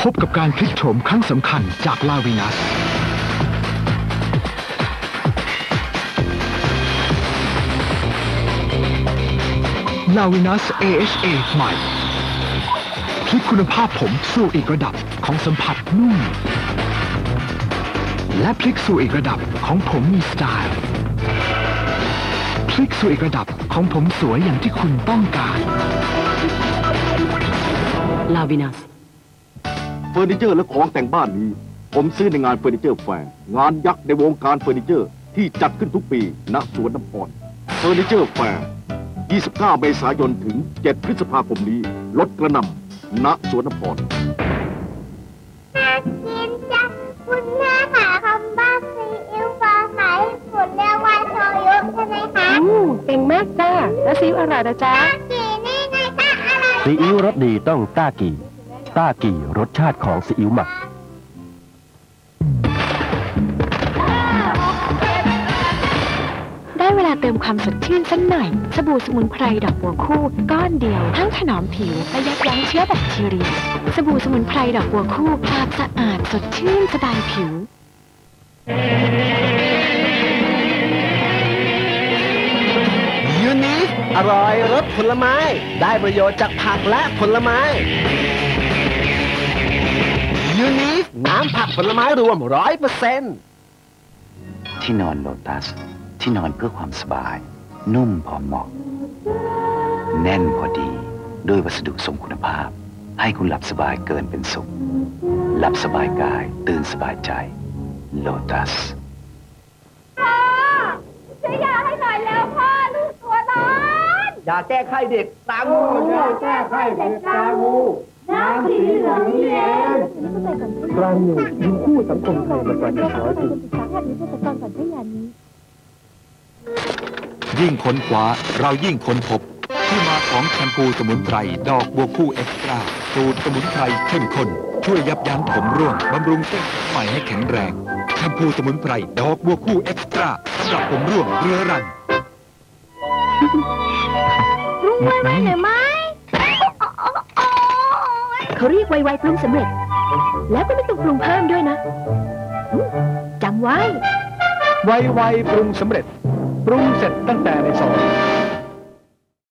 พบกับการพลิกโฉมครั้งสำคัญจากลาวินัส ลาวินัส AHA ใหม่พลิกคุณภาพผมสู่อีกระดับของสัมผัสนุ่ม และพลิกสู่อีกระดับของผมมีสไตล์พลิกสู่อีกระดับของผมสวยอย่างที่คุณต้องการ ลาวินัส อร์นิเจอร์และของแต่งบ้านนี้ ผมซื้อในงานเฟอร์นิเจอร์แฟร์งานยักษ์ในวงการเฟอร์นิเจอร์ ที่จัดขึ้นทุกปีณสวนน้ำพรเฟอร์นิเจอร์แฟร์ 29 เมษายนถึง 7 พฤษภาคมนี้ลดกระหนำณสวนน้ำพรน่ากินจังคุณแม่ค่ะคำบ้าซีอิ๊วปลาขายผลเรียกว่าโชยุใช่ไหมคะอืมเก่งมากจ้าแล้วซีอิ๊วอร่อยนะจ๊ะน่ากินนี่ไงคะอะไรซีอิ๊วรสดีต้องต้ากี่ ต้ากี่รสชาติของซีอิ๊วหมัก ได้เวลาเติมความสดชื่นสักหน่อย สบู่สมุนไพรดอกบัวคู่ ก้อนเดียว ทั้งถนอมผิวและยับยั้งเชื้อแบคทีเรีย สบู่สมุนไพรดอกบัวคู่ปราบสะอาดสดชื่นสบายผิวยูนิฟอร่อยรสผลไม้ ได้ประโยชน์จากผักและผลไม้ยูนิฟน้ำ ผักผลไม้รวมร้อยเปอร์เซ็นต์ที่นอนโลตัส ที่นอนเพื่อความสบาย นุ่มพอเหมาะ แน่นพอดี ด้วยวัสดุทรงคุณภาพ ให้คุณหลับสบายเกินเป็นสุข หลับสบายกาย ตื่นสบายใจ โลตัส ยาแก้ไข้เด็กตางูแก้ไข้เด็กตางูน้ำสีเหลืองเย็นกลางอยู่ยิงคู่สังคมไทยมากว่า100ปียิ่งค้นคว้าเรายิ่งค้นพบ ที่มาของแชมพูสมุนไพรดอกบัวคู่เอ็กซ์ตร้าสูตรสมุนไพรเข้มข้นช่วยยับยั้งผมร่วงบำรุงเส้นผมใหม่ให้แข็งแรงแชมพูสมุนไพรดอกบัวคู่เอ็กซ์ตร้าสำหรับผมร่วงเรื้อรัง รุ่งมาหน่อยหรือไม่เขาเรียกไวๆปรุงสำเร็จ แล้วก็ไม่ต้องปรุงเพิ่มด้วยนะอืมจำไว้ ไวไวปรุงสำเร็จ ปรุงเสร็จตั้งแต่ในซอง